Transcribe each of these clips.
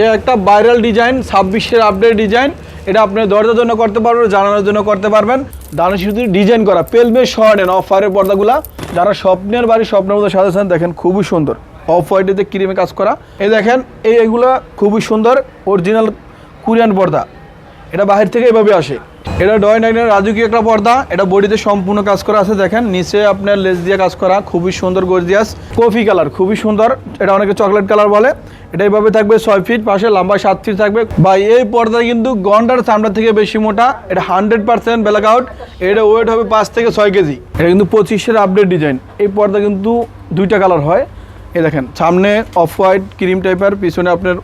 এ একটা viral design ছাব্বিশের update design এটা আপনার দরজার জন্য করতে পারবেন জানানোর জন্য করতে পারবেন। দানা শুধু ডিজাইন করা পেলমে শর্টেন অফ হোয়াইটের পর্দাগুলা। যারা স্বপ্নের বাড়ি, স্বপ্নের মধ্যে সাজাচ্ছেন, দেখেন খুবই সুন্দর। অফ হোয়াইটেতে ক্রিমে কাজ করা। এই দেখেন, এই এগুলো খুবই সুন্দর অরিজিনাল কোরিয়ান পর্দা। এটা বাহির থেকে এভাবে আসে। এটা ডয় নাইনের রাজকীয় একটা পর্দা। এটা বডিতে সম্পূর্ণ কাজ করা আছে, দেখেন। নিচে আপনার লেস দিয়ে কাজ করা, খুবই সুন্দর গর্জিয়াস কফি কালার, খুবই সুন্দর। এটা অনেকে চকলেট কালার বলে। এটা এইভাবে থাকবে ছয় ফিট, পাশে লম্বা সাত ফিট থাকবে। বা এই পর্দা কিন্তু গন্ডার চামড়া থেকে বেশি মোটা। এটা হান্ড্রেড পার্সেন্ট ব্ল্যাক আউট এটা ওয়েট হবে পাঁচ থেকে ছয় কেজি। এটা কিন্তু পঁচিশের আপডেট ডিজাইন এই পর্দা কিন্তু দুইটা কালার হয়। এই দেখেন, সামনে অফ হোয়াইট ক্রিম টাইপের পিছনে আপনার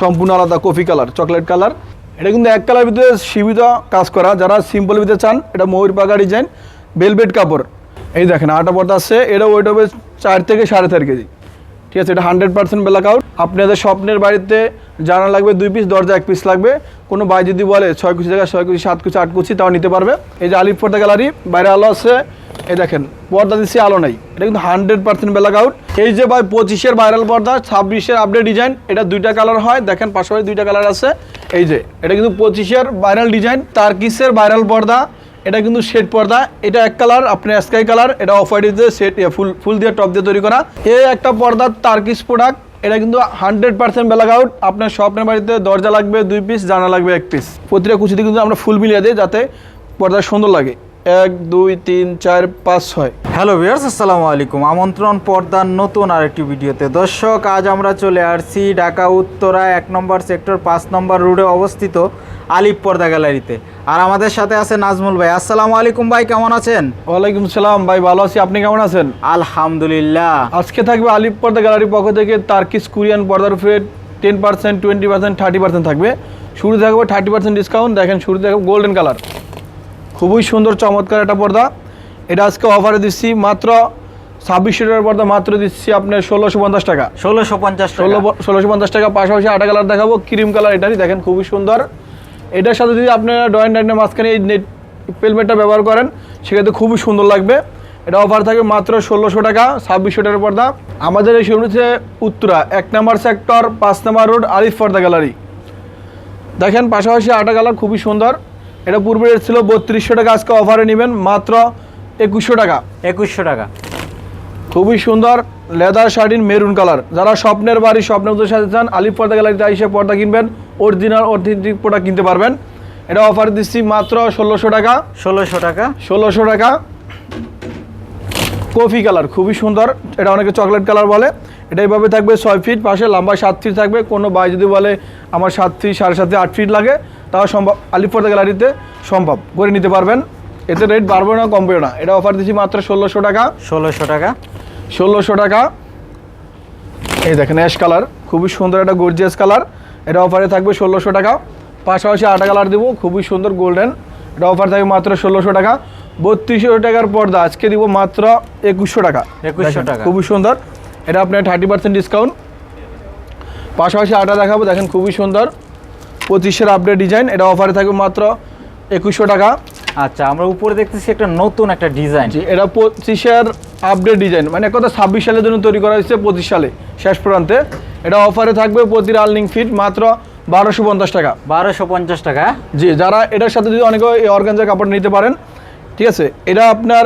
সম্পূর্ণ আলাদা কফি কালার, চকলেট কালার। এটা কিন্তু এক কালার ভিতরে সীমিত কাজ করা। যারা সিম্পল ভিতরে চান, এটা ময়ূর পাকা ডিজাইন বেলভেট কাপড়। এই দেখেন আটা পর্দা আছে, এটা ওয়েট হবে চার থেকে সাড়ে চার কেজি। ঠিক আছে, এটা হান্ড্রেড পার্সেন্ট ব্ল্যাক আউট আপনাদের স্বপ্নের বাড়িতে জানা লাগবে দুই পিস দরজা এক পিস লাগবে। কোনো বাই যদি বলে ছয় কুচি জায়গায় ছয় কুচি, সাত কুচি, আট কুচি, তাও নিতে পারবে। এই যে আলিফ পর্দা গ্যালারি বাইরে আলো আছে। এই দেখেন, পর্দা দিচ্ছি আলো নাই। এটা কিন্তু হান্ড্রেড পার্সেন্ট ব্ল্যাক আউট এই যে ভাই পঁচিশের ভাইরাল পর্দা, ছাব্বিশের আপডেট ডিজাইন এটা দুইটা কালার হয়। দেখেন, পাশাপাশি দুইটা কালার আছে। এই যে, এটা কিন্তু পঁচিশের ভাইরাল ডিজাইন তার্কিসের ভাইরাল পর্দা, এটা কিন্তু শেড পর্দা, এটা এক কালার আপনার স্কাই কালার এটা অফ হোয়াইট দিয়ে শেড ফুল ফুল দিয়ে টপ দিয়ে তৈরি করা। এই একটা পর্দা তার্কিস প্রোডাক্ট এটা কিন্তু হান্ড্রেড পার্সেন্ট ব্ল্যাক আউট আপনার স্বপ্নের বাড়িতে দরজা লাগবে দুই পিস জানা লাগবে এক পিস প্রতিটা কুচিতে কিন্তু আমরা ফুল মিলিয়ে দিই যাতে পর্দা সুন্দর লাগে। এক দুই তিন চার পাঁচ ছয়। হ্যালো ভিউয়ার্স আসসালামু আলাইকুম। আমন্ত্রণ পর্দার নতুন আরেকটি ভিডিওতে। দর্শক আজ আমরা চলে আসছি ঢাকা উত্তরা এক নম্বর সেক্টর পাঁচ নম্বর রোডে অবস্থিত আলিপ পর্দা গ্যালারিতে। আর আমাদের সাথে আছে নাজমুল ভাই। আসসালামু আলাইকুম ভাই কেমন আছেন? ওয়ালাইকুম সালাম ভাই ভালো আছি। আপনি কেমন আছেন? আলহামদুলিল্লাহ। আজকে থাকবে আলিপ পর্দা গ্যালারির পক্ষ থেকে তার্কিস কোরিয়ান পর্দার উপরে ten percent twenty percent thirty percent থাকবে। শুরু থাকবে থার্টি পার্সেন্ট ডিসকাউন্ট দেখেন শুরু থাকবে গোল্ডেন কালার খুবই সুন্দর চমৎকার একটা পর্দা। এটা আজকে অফারে দিচ্ছি মাত্র ছাব্বিশশো টাকার পর্দা মাত্র দিচ্ছি আপনার ষোলোশো পঞ্চাশ টাকা। ষোলোশো পঞ্চাশ ষোলো ষোলোশো পঞ্চাশ টাকা পাশাপাশি আটা কালার দেখাবো ক্রিম কালার এটারই দেখেন খুবই সুন্দর। এটার সাথে যদি আপনারা ডয়েন ডাইনের মাঝখানে এই নেট পেলমেটটা ব্যবহার করেন সেক্ষেত্রে খুবই সুন্দর লাগবে। এটা অফার থাকবে মাত্র ষোলোশো টাকা ছাব্বিশশো টাকার পর্দা। আমাদের এই শোরুম হচ্ছে উত্তরা এক নম্বর সেক্টর পাঁচ নম্বর রোড আরিফ পর্দা গ্যালারি দেখেন পাশাপাশি আটা কালার খুবই সুন্দর। এটা পূর্বে রেট ছিল বত্রিশশো টাকা আজকে অফারে নেবেন মাত্র একুশশো টাকা। একুশশো টাকা। খুবই সুন্দর লেদার শার্টিন মেরুন কালার যারা স্বপ্নের বাড়ি স্বপ্নের মধ্যে সাথে চান আলিফ পর্দা গ্যালারিতে এসে পর্দা কিনবেন অরিজিনাল অথেন্টিক প্রোডাক্ট কিনতে পারবেন। এটা অফার দিচ্ছি মাত্র ষোলোশো টাকা। ষোলোশো টাকা। ষোলোশো টাকা। কফি কালার খুবই সুন্দর। এটা অনেকে চকলেট কালার বলে। এটা এইভাবে থাকবে ছয় ফিট পাশে লম্বা সাত ফিট থাকবে। কোনো বাই যদি বলে আমার সাত ফিট সাড়ে সাতে আট ফিট লাগে তাও সম্ভব আলিফপর্দা গ্যালারিতে সম্ভব। করে নিতে পারবেন। এতে রেট বাড়বে না কমবে না। এটা অফার দিচ্ছি মাত্র ষোলোশো টাকা। ষোলোশো টাকা। ষোলোশো টাকা। এই দেখেন অ্যাশ কালার খুবই সুন্দর একটা গর্জিয়াস কালার এটা অফারে থাকবে ষোলোশো টাকা। পাশাপাশি আটা কালার দেবো খুবই সুন্দর গোল্ডেন এটা অফার থাকবে মাত্র ষোলোশো টাকা। বত্রিশশো টাকার পর্দা আজকে দিব মাত্র একুশশো টাকা। একুশশো টাকা। খুবই সুন্দর। এটা আপনার থার্টি পার্সেন্ট ডিসকাউন্ট পাশাপাশি আটা দেখাবো দেখেন খুবই সুন্দর। পঁচিশের আপডেট ডিজাইন এটা অফারে থাকবে মাত্র একুশশো টাকা। আচ্ছা আমরা উপরে দেখতেছি একটা নতুন একটা ডিজাইন এটা পঁচিশের আপডেট ডিজাইন মানে কথা ছাব্বিশ সালের জন্য তৈরি করা হয়েছে পঁচিশ সালে শেষ প্রান্তে। এটা অফারে থাকবে প্রতি রার্নিং ফিট মাত্র বারোশো পঞ্চাশ টাকা। বারোশো পঞ্চাশ টাকা? জি যারা এটার সাথে যদি অনেকে এই অর্গানজার কাপড় নিতে পারেন ঠিক আছে? এটা আপনার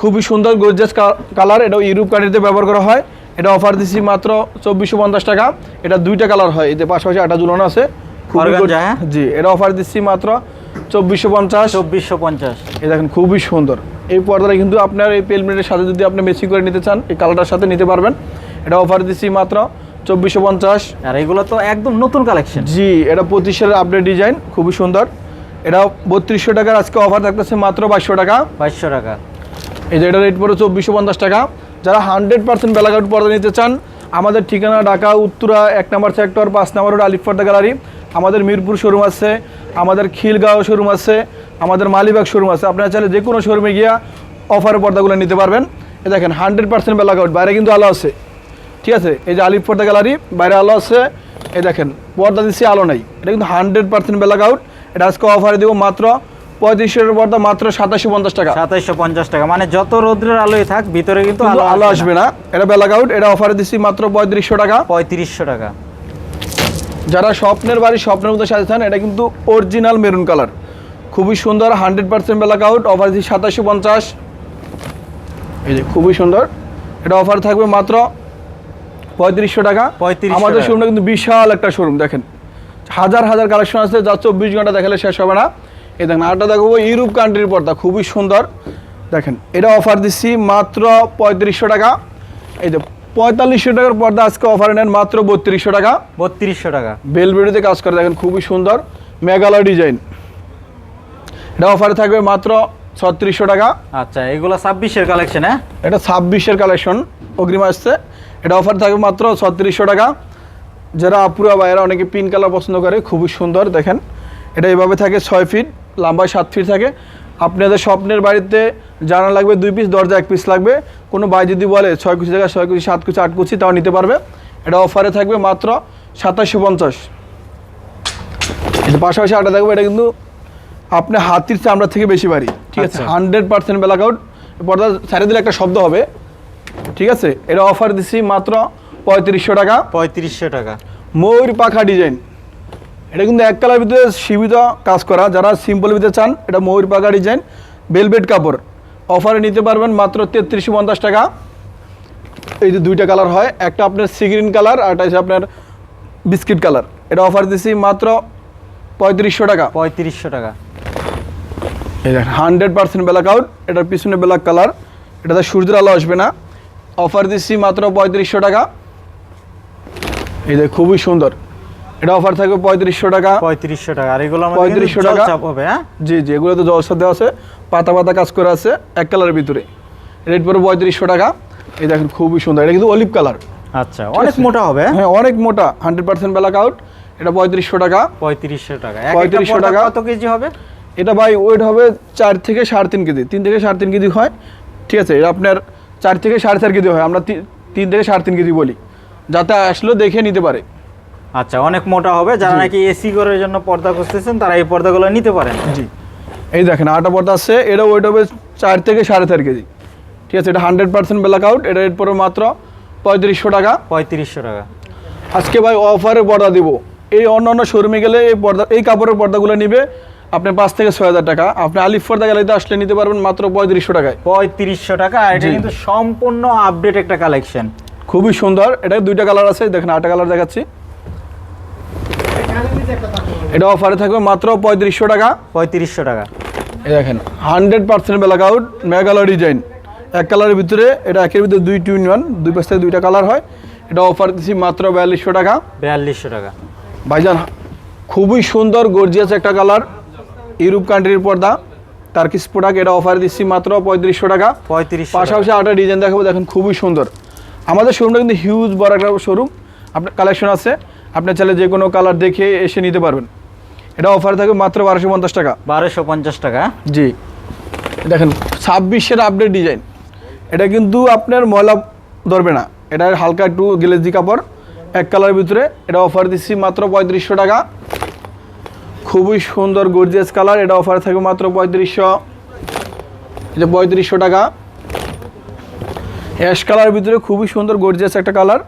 খুবই সুন্দর গর্জাস কালার এটা ইউরোপ কান্ট্রিতে ব্যবহার করা হয়। এটা অফার দিচ্ছি মাত্র চব্বিশশো পঞ্চাশ টাকা। এটা দুইটা কালার হয় এতে পাশাপাশি আটা ঝুলানো আছে। হ্যাঁ? জি এটা অফার দিচ্ছি মাত্র চব্বিশশো পঞ্চাশ। চব্বিশশো পঞ্চাশ। এই দেখেন খুবই সুন্দর। এই পর্দাটা কিন্তু আপনার এই পেলমেটের সাথে যদি আপনি মেসি করে নিতে চান এই কালারটার সাথে নিতে পারবেন। এটা অফার দিচ্ছি মাত্র চব্বিশশো পঞ্চাশ। আর এগুলো তো একদম নতুন কালেকশন জি এটা পঁচিশের আপডেট ডিজাইন খুবই সুন্দর। এটা বত্রিশশো টাকার আজকে অফার থাকতেছে মাত্র বাইশশো টাকা। বাইশশো টাকা। এই যে এটা রেট পড়ে চব্বিশশো পঞ্চাশ টাকা। যারা হান্ড্রেড পার্সেন্ট বেলাঘাট পর্দা নিতে চান আমাদের ঠিকানা ঢাকা উত্তরা এক নম্বর সেক্টর পাঁচ নম্বর রোড আলিফ পর্দা গ্যালারি আমাদের মিরপুর শোরুম আছে আমাদের খিলগাঁও শোরুম আছে আমাদের মালিবাগ শোরুম আছে। আপনারা চাইলে যে কোনো শোরুমে গিয়া অফারের পর্দাগুলো নিতে পারবেন। এ দেখেন হান্ড্রেড পার্সেন্ট বেলাঘাট বাইরে কিন্তু আলো আছে। ঠিক আছে? এই যে আলিফ পর্দা গ্যালারি বাইরে আলো আছে। এই দেখেন পর্দা দিচ্ছি আলো নাই। এটা কিন্তু হান্ড্রেড পার্সেন্ট বেলাঘাট এটা আজকে অফারে দেবো মাত্র পঁয়ত্রিশের পর্দা মাত্র সাতাশশো পঞ্চাশ টাকা। সাতাশশো পঞ্চাশ টাকা। মানে যত রোদ্রের আলোই থাক ভিতরে কিন্তু আলো আলো আসবে না। এটা ব্ল্যাক আউট এটা অফারে দিচ্ছি মাত্র পঁয়ত্রিশশো টাকা। পঁয়ত্রিশশো টাকা। যারা স্বপ্নের বাড়ি স্বপ্নের মধ্যে মতো সাজাচ্ছেন এটা কিন্তু অরিজিনাল মেরুন কালার খুবই সুন্দর hundred percent black out offer দিচ্ছি সাতাশশো পঞ্চাশ। এই যে খুবই সুন্দর। এটা অফার থাকবে মাত্র পঁয়ত্রিশশো টাকা। 3500 আমাদের শোরুমটা কিন্তু বিশাল একটা শোরুম দেখেন। হাজার হাজার কালেকশন আছে যা চব্বিশ ঘণ্টা দেখালে শেষ হবে না। এই দেখেন আরটা দেখব ইউরোপ কান্ট্রির পর্দা খুবই সুন্দর। দেখেন এটা অফার দিচ্ছি মাত্র পঁয়ত্রিশশো টাকা। এই যে পঁয়তাল্লিশশো টাকার পর্দা আজকে অফারে নেন মাত্র বত্রিশশো টাকা। বত্রিশশো টাকা। বেলবেডিতে কাজ করে দেখেন খুবই সুন্দর মেঘালয় ডিজাইন এটা অফারে থাকবে মাত্র ছত্রিশশো টাকা। আচ্ছা এগুলো ছাব্বিশের কালেকশন হ্যাঁ? এটা ছাব্বিশের কালেকশন অগ্রিম আসছে। এটা অফার থাকবে মাত্র ছত্রিশশো টাকা। যারা আপুরা বাইরা অনেকে পিন কালার পছন্দ করে খুবই সুন্দর দেখেন। এটা এভাবে থাকে ছয় ফিট লম্বায় সাত ফিট থাকে। আপনাদের স্বপ্নের বাড়িতে জানা লাগবে দুই পিস দরজা এক পিস লাগবে। কোনো বাই যদি বলে ছয় কুচি জায়গায় ছয় কুচি সাত কুচি আট কুচি তাও নিতে পারবে। এটা অফারে থাকবে মাত্র সাতাশশো পঞ্চাশ। এটা পাশাপাশি আটা থাকবে এটা কিন্তু আপনি হাতির চামড়া থেকে বেশি বাড়ি ঠিক আছে? আচ্ছা। হান্ড্রেড পার্সেন্ট ব্ল্যাক আউট পর্দা ছাড়ে দিলে একটা শব্দ হবে। ঠিক আছে? এটা অফার দিচ্ছি মাত্র পঁয়ত্রিশশো টাকা। পঁয়ত্রিশশো টাকা। ময়ূর পাখা ডিজাইন এটা কিন্তু এক কালার ভিতরে সীমিত কাজ করা। যারা সিম্পল ভিতরে চান এটা ময়ূর পাখা ডিজাইন বেলভেট কাপড় অফারে নিতে পারবেন মাত্র তেত্রিশশো পঞ্চাশ টাকা। এই যে দুইটা কালার হয় একটা আপনার সিগ্রিন কালার আর একটা হচ্ছে আপনার বিস্কিট কালার। এটা অফার দিছি মাত্র পঁয়ত্রিশশো টাকা। পঁয়ত্রিশশো টাকা। হান্ড্রেড পার্সেন্ট ব্ল্যাক আউট এটার পিছনে ব্ল্যাক কালার। এটাতে সূর্যের আলো আসবে না। অফার দিচ্ছি মাত্র পঁয়ত্রিশশো টাকা। এই দেখ খুবই সুন্দর। এটা অফার থাকবে পঁয়ত্রিশশো টাকা। পঁয়ত্রিশশো টাকা। আর এগুলো 3500 টাকা। চাপ হবে হ্যাঁ? জি জি এগুলো তো জলসা দেওয়া আছে। পাতা পাতা কাজ করে আছে এক কালারের ভিতরে। রেট পড়বে পঁয়ত্রিশশো টাকা। এই দেখেন খুবই সুন্দর। এটা কিন্তু অলিভ কালার আচ্ছা অনেক মোটা হবে হ্যাঁ? হ্যাঁ অনেক মোটা। হান্ড্রেড পার্সেন্ট ব্ল্যাক আউট এটা পঁয়ত্রিশশো টাকা। পঁয়ত্রিশশো টাকা। পঁয়ত্রিশশো টাকা। টাকা। কত কেজি হবে? এটা ভাই ওয়েট হবে চার থেকে সাড়ে তিন কেজি। তিন থেকে সাড়ে তিন কেজি হয়। ঠিক আছে এটা আপনার চার থেকে সাড়ে চার কেজি হয়। আমরা তিন থেকে সাড়ে তিন কেজি বলি। যাতে আসলেও দেখে নিতে পারে। আচ্ছা অনেক মোটা হবে যারা নাকি এসি ঘরের জন্য পর্দা খুঁজতেছেন তারা এই পর্দাগুলো নিতে পারেন। জি। এই দেখেন আটা পর্দা আছে এটা ওয়েট হবে চার থেকে সাড়ে চার কেজি। ঠিক আছে এটা হান্ড্রেড পার্সেন্ট ব্ল্যাক আউট এটা রেট পড়বে মাত্র পঁয়ত্রিশশো টাকা। পঁয়ত্রিশশো টাকা। আজকে ভাই অফারে পর্দা দিব। এই অন্য অন্য শোরুমে গেলে এই পর্দা এই কাপড়ের পর্দাগুলো নিবে আপনি পাঁচ থেকে ছয় হাজার টাকা। আপনি আলিফ পর্দা গ্যালারিতে আসলে নিতে পারবেন মাত্র পঁয়ত্রিশশো টাকায়। পঁয়ত্রিশশো টাকা এটা কিন্তু সম্পূর্ণ আপডেট একটা কালেকশন খুবই সুন্দর এটা দুইটা কালার আছে দেখেন আটা কালার দেখাচ্ছি। এটা অফারে থাকবে মাত্র পঁয়ত্রিশশো টাকা। পঁয়ত্রিশশো টাকা। এই দেখেন hundred percent black out Meghalaya design এক কালারের ভিতরে এটা একের ভিতরে দুই টু ওয়ান দুই পাশ থেকে দুইটা কালার হয়। এটা অফার দিচ্ছি মাত্র বিয়াল্লিশশো টাকা। বিয়াল্লিশশো টাকা। ভাইজান খুবই সুন্দর গর্জিয়াস একটা কালার ইউরোপ কান্ট্রির পর্দা। টার্কিস প্রোডাক্ট এটা অফার দিচ্ছি মাত্র পঁয়ত্রিশশো টাকা। পঁয়ত্রিশশো পাশাপাশি আরেকটা ডিজাইন দেখাবো দেখেন খুবই সুন্দর। আমাদের শোরুমটা কিন্তু হিউজ বড় একটা শোরুম আপনার কালেকশন আছে। আপনি চাইলে যে কোনো কালার দেখে এসে নিতে পারবেন। এটা অফার থাকবে মাত্র বারোশো পঞ্চাশ টাকা। বারোশো পঞ্চাশ টাকা? জি। দেখেন ছাব্বিশের আপডেট ডিজাইন এটা কিন্তু আপনার ময়লা ধরবে না। এটা হালকা একটু গেলেজি কাপড় এক কালারের ভিতরে। এটা অফার দিচ্ছি মাত্র পঁয়ত্রিশশো টাকা। খুবই সুন্দর গর্জিয়াস কালার এটা অফার থাকবে মাত্র পঁয়ত্রিশশো। এটা পঁয়ত্রিশশো টাকা। অ্যাশ কালার ভিতরে খুবই সুন্দর গর্জিয়াস একটা কালার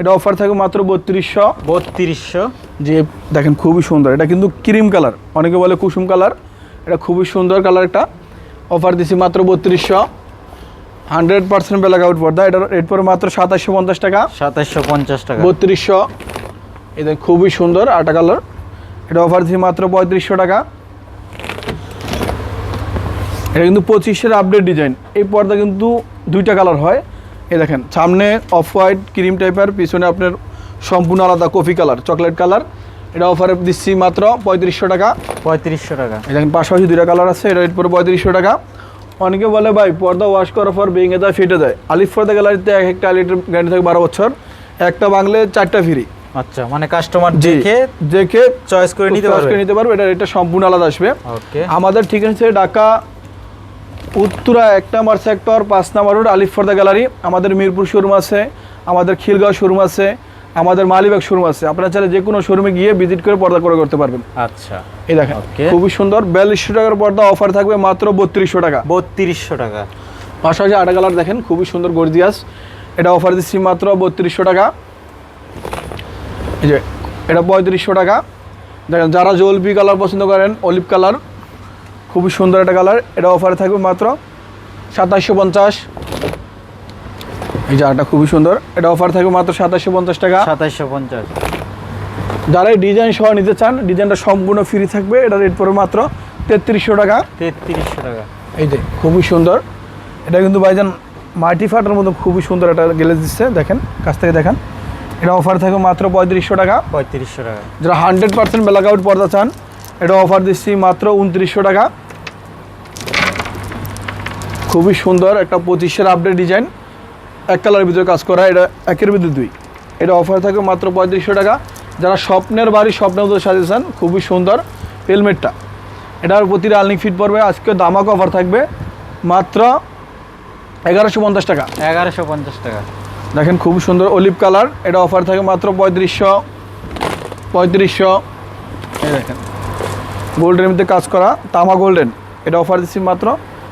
এটা অফার থাকবে মাত্র বত্রিশশো। বত্রিশশো। যে দেখেন খুবই সুন্দর এটা কিন্তু ক্রিম কালার অনেকে বলে কুসুম কালার এটা খুবই সুন্দর কালার একটা অফার দিছি মাত্র বত্রিশশো। হান্ড্রেড পার্সেন্ট ব্ল্যাক আউট পর্দা এটা রেট পরে মাত্র সাতাশশো পঞ্চাশ টাকা। সাতাশশো পঞ্চাশ টাকা। বত্রিশশো এটা খুবই সুন্দর আটা কালার এটা অফার দিছি মাত্র পঁয়ত্রিশশো টাকা। এটা কিন্তু পঁচিশের আপডেট ডিজাইন এই পর্দা কিন্তু দুইটা কালার হয়। এই দেখেন সামনে অফ হোয়াইট ক্রিম টাইপের পিছনে আপনার সম্পূর্ণ আলাদা কফি কালার চকলেট কালার। এটা অফারে দিচ্ছি মাত্র পঁয়ত্রিশশো টাকা। পঁয়ত্রিশশো টাকা। দেখেন পাশাপাশি দুইটা কালার আছে এটা রেট পরে পঁয়ত্রিশশো টাকা। অনেকে বলে ভাই পর্দা ওয়াশ করার পর ভেঙে যায় ফেটে যায়। আলিফ পর্দা গ্যালারিতে এক একটা লিটার গ্যারান্টি থাকে বারো বছর। একটা বাংলে চারটা ফ্রি আচ্ছা মানে কাস্টমার দেখে দেখে চয়েস করে নিতে পারবে। নিতে পারবে এটা এটা সম্পূর্ণ আলাদা আসবে। আমাদের ঠিকানা হচ্ছে ঢাকা উত্তরা এক নম্বর সেক্টর পাঁচ নম্বর রোড আলিফ ফর্দা গ্যালারি আমাদের মিরপুর শোরুম আছে আমাদের খিলগাঁও শোরুম আছে আমাদের মালিবাগ শোরুম আছে। আপনারা চাইলে যে কোনো শোরুমে গিয়ে ভিজিট করে পর্দা করে করতে পারবেন। আচ্ছা। এই দেখেন. খুবই সুন্দর বিয়াল্লিশশো টাকার পর্দা অফার থাকবে মাত্র বত্রিশশো টাকা। বত্রিশশো টাকা। পাশাপাশি আটা কালার দেখেন খুবই সুন্দর গর্জিয়াস এটা অফার দিচ্ছি মাত্র বত্রিশশো টাকা। এই যে এটা পঁয়ত্রিশশো টাকা। দেখেন যারা জলপি কালার পছন্দ করেন অলিভ কালার খুবই সুন্দর একটা কালার। এটা অফারে থাকবে মাত্র সাতাশশো পঞ্চাশ। এই জারটা খুবই সুন্দর। এটা অফার থাকবে মাত্র সাতাশশো পঞ্চাশ টাকা। সাতাইশশো পঞ্চাশ। যারা এই ডিজাইন সহ নিতে চান ডিজাইনটা সম্পূর্ণ ফ্রি থাকবে। এটা রেট পড়বে মাত্র তেত্রিশশো টাকা। তেত্রিশশো টাকা। এই যে খুবই সুন্দর। এটা কিন্তু ভাইজান মাল্টি ফাটার মতো খুবই সুন্দর একটা গেলে দিচ্ছে। দেখেন কাছ থেকে দেখেন। এটা অফার থাকবে মাত্র পঁয়ত্রিশশো টাকা। পঁয়ত্রিশশো টাকা। যারা হান্ড্রেড পার্সেন্ট ব্ল্যাক আউট পর্দা চান এটা অফার দিচ্ছি মাত্র উনত্রিশশো টাকা। খুবই সুন্দর একটা পঁচিশের আপডেট ডিজাইন এক কালারের ভিতরে কাজ করা এটা একের ভিতরে দুই। এটা অফার থাকে মাত্র পঁয়ত্রিশশো টাকা। যারা স্বপ্নের বাড়ি স্বপ্নের মতো সাজেশন খুবই সুন্দর হেলমেটটা এটার প্রতি রানিং ফিট পড়বে আজকে দামাক অফার থাকবে মাত্র এগারোশো পঞ্চাশ টাকা। এগারোশো পঞ্চাশ টাকা। দেখেন খুব সুন্দর অলিভ কালার এটা অফার থাকে মাত্র পঁয়ত্রিশশো পঁয়ত্রিশশো। এই দেখেন। গোল্ডের মধ্যে কাজ করা তামা গোল্ডেন এটা অফার দিচ্ছি মাত্র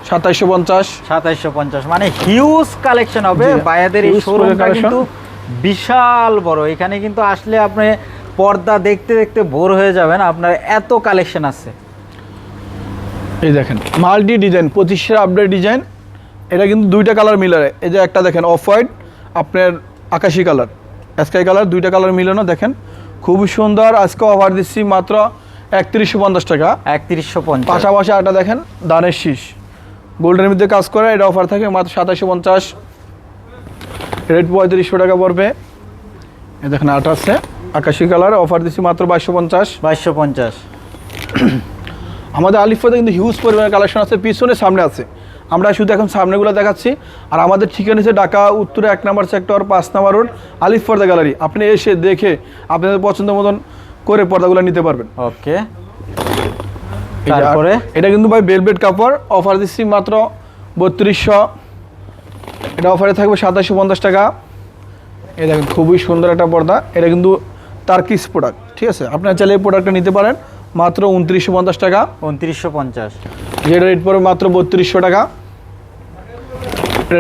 সাতাইশশো পঞ্চাশ। সাতাইশশো পঞ্চাশ। মানে হিউজ কালেকশন হবে। বায়াদের এই শোরুমটা কিন্তু বিশাল বড়। এখানে কিন্তু আসলে আপনি পর্দা দেখতে দেখতে বোর হয়ে যাবেন। আপনার এত কালেকশন আছে। এই দেখেন মাল্টি ডিজাইন পঁচিশের আপডেট ডিজাইন এটা কিন্তু দুইটা কালার মিলারে। এই যে একটা দেখেন অফ হোয়াইট আপনার আকাশি কালার স্কাই কালার দুইটা কালার মিলানো দেখেন। খুবই সুন্দর। আজকে অফার দিচ্ছি মাত্র একত্রিশশো পঞ্চাশ টাকা। একত্রিশশো পঞ্চাশ। পাশাপাশি একটা দেখেন দানের শীষ। গোল্ডের মধ্যে কাজ করে এটা অফার থাকে মাত্র সাতাশশো পঞ্চাশ। রেট পঁয়ত্রিশশো টাকা পড়বে। এ দেখেন আট আছে আকাশি কালার অফার দিচ্ছি মাত্র বাইশশো পঞ্চাশ। বাইশশো পঞ্চাশ। আমাদের আলিফাতে কিন্তু হিউজ পরিমাণে কালেকশন আছে পিছনে সামনে আছে। আমরা শুধু এখন সামনেগুলো দেখাচ্ছি। আর আমাদের ঠিকানা হচ্ছে ঢাকা উত্তরে এক নম্বর সেক্টর পাঁচ নম্বর রোড আলিফ পর্দা গ্যালারি আপনি এসে দেখে আপনাদের পছন্দ মতন করে পর্দাগুলো নিতে পারবেন। ওকে। তারপরে? এটা কিন্তু ভাই বেলভেট কাপড় অফার দিচ্ছি মাত্র বত্রিশশো। এটা অফারে থাকবে সাতাশশো পঞ্চাশ টাকা। এই দেখেন খুবই সুন্দর একটা পর্দা। এটা কিন্তু তার্কিস প্রোডাক্ট ঠিক আছে? আপনারা চাইলে এই প্রোডাক্টটা নিতে পারেন মাত্র উনত্রিশশো পঞ্চাশ টাকা। উনত্রিশশো পঞ্চাশ। যেটা রেট পড়বে মাত্র বত্রিশশো টাকা।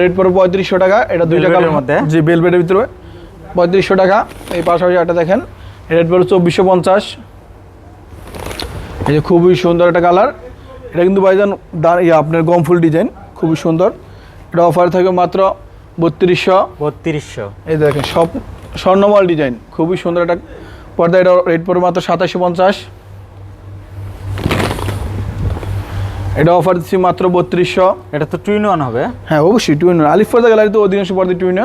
রেট পড়বে পঁয়ত্রিশশো টাকা এটা এর কালার মধ্যে? যে জি বেলভেটের ভিতরে। পঁয়ত্রিশশো টাকা। এই পাশাপাশি একটা দেখেন। রেট পড়বে চব্বিশশো পঞ্চাশ। এই যে খুবই সুন্দর একটা কালার এটা কিন্তু ভাইজান দা- ইয়ে আপনার গমফুল ডিজাইন খুবই সুন্দর। এটা অফার থাকবে মাত্র বত্রিশশো। বত্রিশশো। এই দেখেন সব স্বর্ণমল ডিজাইন খুবই সুন্দর একটা পর্দা। এটা রেট পড়বে মাত্র সাতাশশো পঞ্চাশ। এটা অফার দিচ্ছি মাত্র বত্রিশশো। এটা তো টুইন ওয়ান হবে। হ্যাঁ অবশ্যই টু ইন আলিফ পর্দা গ্যালারি তো অধিকাংশ পর্দা টু ইন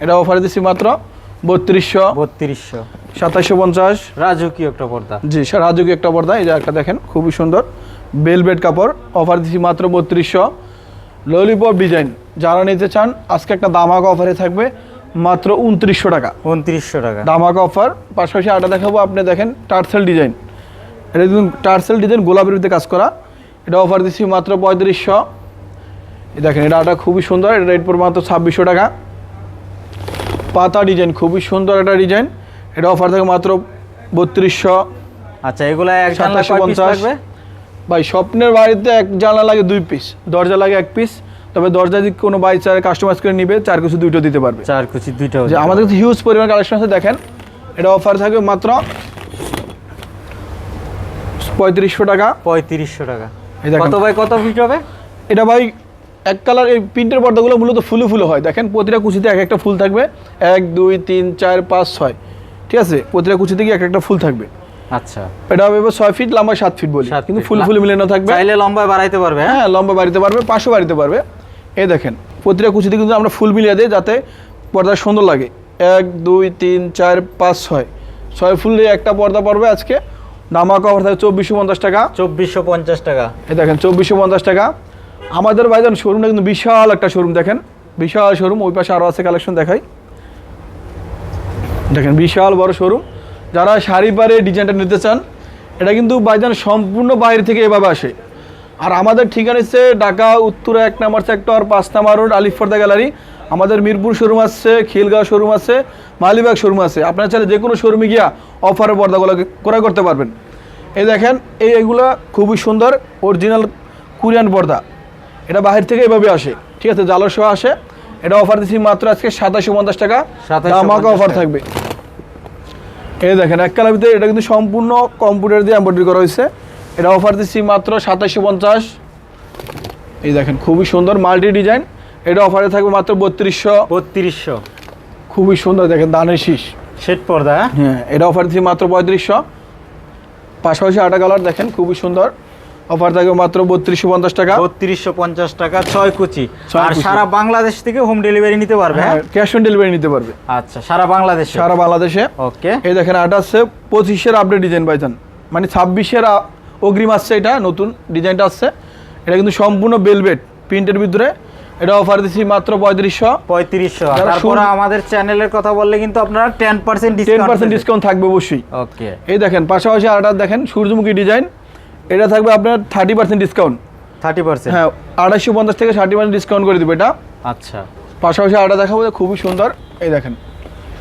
এটা অফার দিচ্ছি মাত্র বত্রিশশো। বত্রিশশো। সাতাশশো পঞ্চাশ। রাজকীয় একটা পর্দা। জি স্যার রাজকীয় একটা পর্দা। এই যে একটা দেখেন খুবই সুন্দর। বেলভেট কাপড় অফার দিচ্ছি মাত্র বত্রিশশো। ললিপপ ডিজাইন যারা নিতে চান আজকে একটা দামাক অফারে থাকবে মাত্র উনত্রিশশো টাকা। উনত্রিশশো টাকা। দামাক অফার পাশাপাশি আটা দেখাবো আপনি দেখেন টার্সেল ডিজাইন এটা কিন্তু টার্সেল ডিজাইন গোলাপের ভিতরে কাজ করা। এটা অফার দিচ্ছি মাত্র পঁয়ত্রিশশো। দেখেন এটা আটা খুবই সুন্দর এটা রেট পড়বে মাত্র ছাব্বিশশো টাকা। পাতা ডিজাইন খুবই সুন্দর একটা ডিজাইন। এটা অফার থাকে মাত্র বত্রিশশো আচ্ছা এগুলো এক সাতাশশো পঞ্চাশ। ভাই স্বপ্নের বাড়িতে এক জানলা লাগে দুই পিস দরজা লাগে এক পিস। তবে দরজা যদি কোনো বাই চার কাস্টমাইজ করে নিবে চার কিছু দুইটা দিতে পারবে। চার কুচি দুইটা যে আমাদের কাছে হিউজ পরিমাণ কালেকশন আছে দেখেন। এটা অফার থাকবে মাত্র পঁয়ত্রিশশো টাকা। পঁয়ত্রিশশো টাকা। কত বাই কত ফিট হবে? এটা ভাই এক কালার এই প্রিন্টের পর্দাগুলো মূলত ফুলে ফুলে হয়। দেখেন প্রতিটা কুচিতে এক একটা ফুল থাকবে। এক দুই তিন চার পাঁচ ছয়। ঠিক আছে? প্রতিটা কুচিতে কি এক একটা ফুল থাকবে। আচ্ছা। এটা হবে ছয় ফিট লম্বা সাত ফিট বলি। কিন্তু। ফুল ফুল মিলানো থাকবে। চাইলে লম্বায় বাড়াইতে পারবে হ্যাঁ? হ্যাঁ লম্বা বাড়িতে পারবে পাঁচশো বাড়িতে পারবে। এই দেখেন প্রতিটা কুচিতে কিন্তু আমরা ফুল মিলিয়ে দিই যাতে পর্দা সুন্দর লাগে। এক দুই তিন চার পাঁচ ছয়। ছয় ফুল দিয়ে একটা পর্দা পড়বে আজকে। নামা কভার থাকে চব্বিশশো পঞ্চাশ টাকা। চব্বিশশো পঞ্চাশ টাকা। এই দেখেন চব্বিশশো পঞ্চাশ টাকা। আমাদের ভাইজান শোরুমটা কিন্তু বিশাল একটা শোরুম দেখেন। বিশাল শোরুম ওই পাশে আরও আছে কালেকশন দেখাই। দেখেন, বিশাল বড় শোরুম যারা শাড়ি পারে ডিজাইনটা নিতে চান, এটা কিন্তু ভাইজান সম্পূর্ণ বাইরে থেকে এভাবে আসে। আর আমাদের ঠিকানা হচ্ছে ঢাকা, উত্তরা এক নাম্বার সেক্টর পাঁচ নম্বর রোড আলিফর্দা গ্যালারি আমাদের মিরপুর শোরুম আছে, খিলগাঁও শোরুম আছে, মালিবাগ শোরুম আছে। আপনারা চাইলে যে কোনো শোরুমে গিয়া অফারে পর্দাগুলো ক্রয় করতে পারবেন। এই দেখেন, এই এগুলো খুবই সুন্দর অরিজিনাল কোরিয়ান পর্দা। এটা বাহির থেকে এভাবে আসে। ঠিক আছে জালো সহ আসে। এটা অফার দিচ্ছি মাত্র আজকে সাতাশশো পঞ্চাশ টাকা। 2750 দামাকা অফার থাকবে। এই দেখেন এক কালার ভিতরে এটা কিন্তু সম্পূর্ণ কম্পিউটার দিয়ে এম্ব্রয়ডারি করা হয়েছে। এটা অফার দিচ্ছি মাত্র সাতাশশো পঞ্চাশ। এই দেখেন খুবই সুন্দর মাল্টি ডিজাইন এটা অফারে থাকবে মাত্র বত্রিশশো। বত্রিশশো। খুবই সুন্দর দেখেন দানের শীষ। শেড পর্দা হ্যাঁ? হ্যাঁ এটা অফার দিচ্ছি মাত্র পঁয়ত্রিশশো। পাশাপাশি আটা কালার দেখেন খুবই সুন্দর। অফার থাকবে মাত্র বত্রিশশো পঞ্চাশ টাকা। বত্রিশশো পঞ্চাশ টাকা ছয় কুচি। আর সারা বাংলাদেশ থেকে হোম ডেলিভারি নিতে পারবে হ্যাঁ ক্যাশ অন ডেলিভারি নিতে পারবে। আচ্ছা সারা বাংলাদেশে? সারা বাংলাদেশে। ওকে এই দেখেন আছে পঁচিশের আপডেট ডিজাইন পাইছেন মানে ছাব্বিশের অগ্রিম আসছে এটা নতুন ডিজাইনটা আসছে। এটা কিন্তু সম্পূর্ণ বেলভেট প্রিন্টের ভিতরে। এটা অফার দিচ্ছি মাত্র পঁয়ত্রিশশো। পঁয়ত্রিশশো। তারপরে আমাদের চ্যানেলের কথা বললে কিন্তু আপনারা ten percent ten discount percent discount থাকবে অবশ্যই। ওকে এই দেখেন পাশাপাশি আটা দেখেন সূর্যমুখী ডিজাইন এটা থাকবে আপনার thirty percent discount thirty percent হ্যাঁ আড়াইশো পঞ্চাশ থেকে ষাটি পার্সেন্ট ডিসকাউন্ট করে দেবে এটা। আচ্ছা। পাশাপাশি আটা দেখাবো যে খুবই সুন্দর। এই দেখেন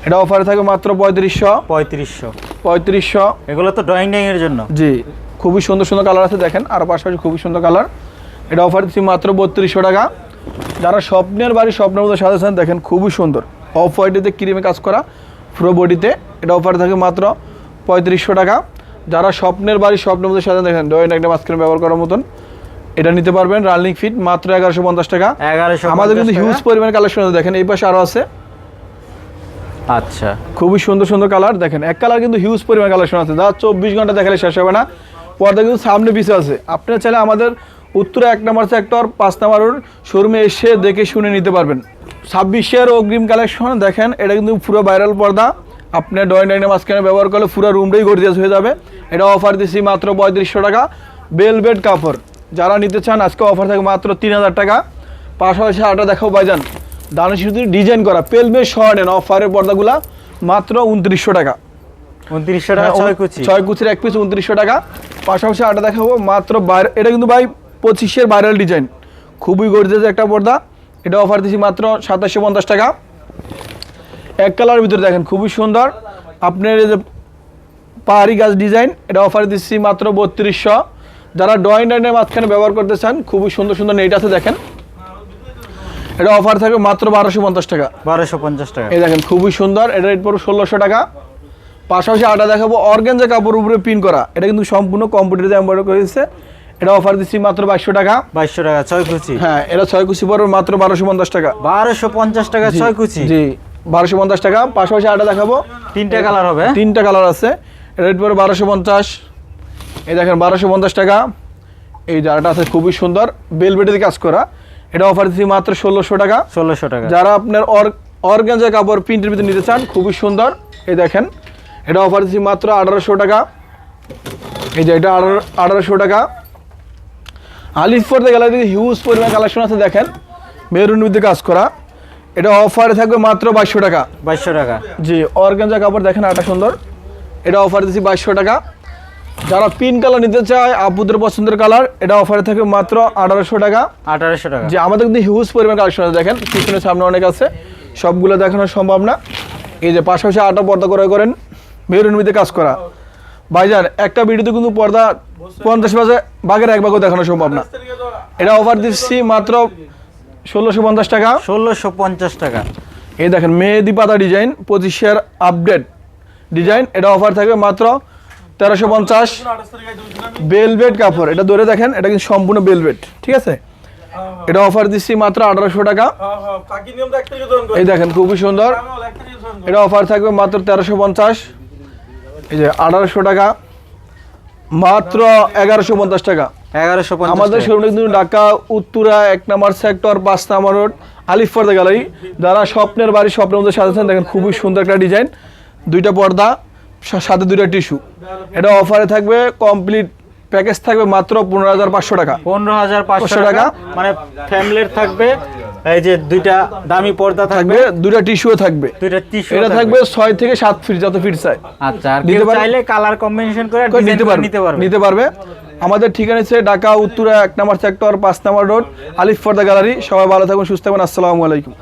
এটা অফারে থাকবে মাত্র পঁয়ত্রিশশো। পঁয়ত্রিশশো। পঁয়ত্রিশশো। এগুলো তো ড্রয়িং ডাইং এর জন্য। জি খুবই সুন্দর সুন্দর কালার আছে দেখেন। আর পাশাপাশি খুবই সুন্দর কালার এটা অফার দিচ্ছি মাত্র বত্রিশশো টাকা। যারা স্বপ্নের বাড়ি স্বপ্নের মধ্যে সাজাচ্ছেন দেখেন খুবই সুন্দর। অফ হোয়াইটেতে ক্রিমে কাজ করা পুরো বডিতে এটা অফার থাকে মাত্র পঁয়ত্রিশশো টাকা। যারা স্বপ্নের বাড়ি স্বপ্নের মধ্যে সাজান দেখেন ডয়েন একটা মাঝখানে ব্যবহার করার মতন এটা নিতে পারবেন রানিং ফিট মাত্র এগারোশো পঞ্চাশ টাকা। এগারোশো আমাদের কিন্তু হিউজ পরিমাণ কালেকশন আছে দেখেন এই পাশে আরও আছে। আচ্ছা। খুবই সুন্দর সুন্দর কালার দেখেন এক কালার কিন্তু হিউজ পরিমাণ কালেকশন আছে যা চব্বিশ ঘণ্টা দেখালে শেষ হবে না। পর্দা কিন্তু সামনে পিছিয়ে আছে। আপনারা চাইলে আমাদের উত্তরে এক নম্বর সেক্টর পাঁচ নম্বর শোরুমে এসে দেখে শুনে নিতে পারবেন। ছাব্বিশের অগ্রিম কালেকশন দেখেন এটা কিন্তু পুরো ভাইরাল পর্দা। আপনি ডয়েন ডাইনের মাঝখানে ব্যবহার করলে পুরো রুমটাই গর্জিয়াস হয়ে যাবে। এটা অফার দিচ্ছি মাত্র পঁয়ত্রিশশো টাকা। বেলভেট কাপড়। যারা নিতে চান আজকে অফার থাকে মাত্র তিন হাজার টাকা। পাশাপাশি আটা দেখাও ভাইজান। দানা শুধু ডিজাইন করা পেলমে শর্ট এন অফারের পর্দাগুলা মাত্র উনত্রিশশো টাকা। উনত্রিশশো টাকা হ্যাঁ, ছয় কুচি। ছয় কুচির এক পিস উনত্রিশশো টাকা। পাশাপাশি আটা দেখাবো মাত্র বাইরে এটা কিন্তু ভাই পঁচিশের ভাইরাল ডিজাইন খুবই গর্জেস একটা পর্দা। এটা অফার দিচ্ছি মাত্র সাতাশশো পঞ্চাশ টাকা। এক কালার ভিতরে দেখেন খুবই সুন্দর। আপনার এই যে পাহাড়ি গাছ ডিজাইন। এটা অফার দিচ্ছি মাত্র বত্রিশশো। যারা ড্রয়িং ডাইনের মাঝখানে ব্যবহার করতে চান খুবই সুন্দর সুন্দর নেট আছে দেখেন। এটা অফার থাকবে মাত্র বারোশো পঞ্চাশ টাকা। বারোশো পঞ্চাশ টাকা। এই দেখেন খুবই সুন্দর। এটা রেট পড়বে ষোলোশো টাকা। পাশাপাশি আটা দেখাবো অর্গেঞ্জা কাপড়ের উপরে পিন করা। এটা কিন্তু সম্পূর্ণ কম্পিউটারে এম্বয়ডারি করেছে এটা অফার দিচ্ছি মাত্র বাইশশো টাকা। বাইশশো টাকা ছয় কুচি। হ্যাঁ এটা ছয় কুচি পড়বে মাত্র বারোশো পঞ্চাশ টাকা। বারোশো পঞ্চাশ টাকা ছয় কুচি। জি বারোশো পঞ্চাশ টাকা। পাশাপাশি আটা দেখাবো। তিনটা কালার হবে। তিনটা কালার আছে। রেট পড়বে বারোশো পঞ্চাশ। এই দেখেন বারোশো পঞ্চাশ টাকা। এই জারাটা আছে খুবই সুন্দর। বেলবেটের কাজ করা। এটা অফার দিচ্ছি মাত্র ষোলোশো টাকা। ষোলোশো টাকা। যারা আপনার অর্গানজা কাপড় প্রিন্টের ভিতরে নিতে চান খুবই সুন্দর। এই দেখেন এটা অফার দিচ্ছি মাত্র আঠারোশো টাকা। এই যে এটা আঠারো আঠারোশো টাকা। আলিফ পড়তে গেলে হিউজ পরিমাণ কালেকশন আছে দেখেন। মেরুন ভিতরে কাজ করা। এটা অফারে থাকবে মাত্র বাইশশো টাকা। বাইশশো টাকা। জি অর্গানজা কাপড় দেখেন আটা সুন্দর। এটা অফার দিচ্ছি বাইশশো টাকা। যারা পিন কালার নিতে চায় আপুদের পছন্দের কালার এটা অফারে থাকে মাত্র আঠারোশো টাকা। আঠারোশো টাকা। যে আমাদের কিন্তু হিউজ পরিমাণ কালেকশন আছে দেখেন পিছনের সামনে অনেক আছে। সবগুলো দেখানো সম্ভব না। এই যে পাশাপাশি আটা পর্দা করে করেন মেরুন ভিতরে কাজ করা। ভাইজান একটা ভিডিওতে কিন্তু পর্দা পঞ্চাশ বাজে বাঘের এক ভাগও দেখানো সম্ভব না। এটা অফার দিচ্ছি মাত্র ষোলোশো পঞ্চাশ টাকা। ষোলোশো পঞ্চাশ টাকা। এই দেখেন মেহেদি পাতা ডিজাইন পঁচিশের আপডেট ডিজাইন এটা অফার থাকবে মাত্র তেরোশো পঞ্চাশ। বেলভেট কাপড় এটা ধরে দেখেন এটা কিন্তু সম্পূর্ণ বেলভেট ঠিক আছে? এটা অফার দিচ্ছি মাত্র আঠারোশো টাকা। এই দেখেন খুবই সুন্দর। এটা অফার থাকবে মাত্র তেরোশো পঞ্চাশ। এই যে আঠারোশো টাকা মাত্র এগারোশো পঞ্চাশ টাকা। এগারোশো আমাদের। শোরুমটা কিন্তু ঢাকা উত্তরা এক নম্বর সেক্টর পাঁচ নম্বর রোড আলিফ পর্দা গ্যালারি যারা স্বপ্নের বাড়ি স্বপ্নের মধ্যে সাজাচ্ছেন দেখেন খুবই সুন্দর একটা ডিজাইন দুইটা পর্দা সাথে দুইটা টিস্যু। এটা অফারে থাকবে কমপ্লিট প্যাকেজ থাকবে মাত্র পনেরো হাজার পাঁচশো টাকা। পনেরো হাজার পাঁচশো টাকা। মানে ফ্যামিলির থাকবে এই যে দুইটা দামি পর্দা থাকবে। দুইটা টিস্যুও থাকবে। দুইটা টিস্যু এটা থাকবে। ছয় থেকে সাত ফিট যত ফিট চাই আচ্ছা আর কেউ চাইলে কালার কম্বিনেশন করে করে নিতে পারবে। নিতে পারবে। নিতে পারবে। আমাদের ঠিকানা হচ্ছে ঢাকা উত্তরা এক নম্বর সেক্টর পাঁচ নম্বর রোড আলিফ পর্দা গ্যালারি সবাই ভালো থাকুন সুস্থ থাকুন। আসসালামু আলাইকুম।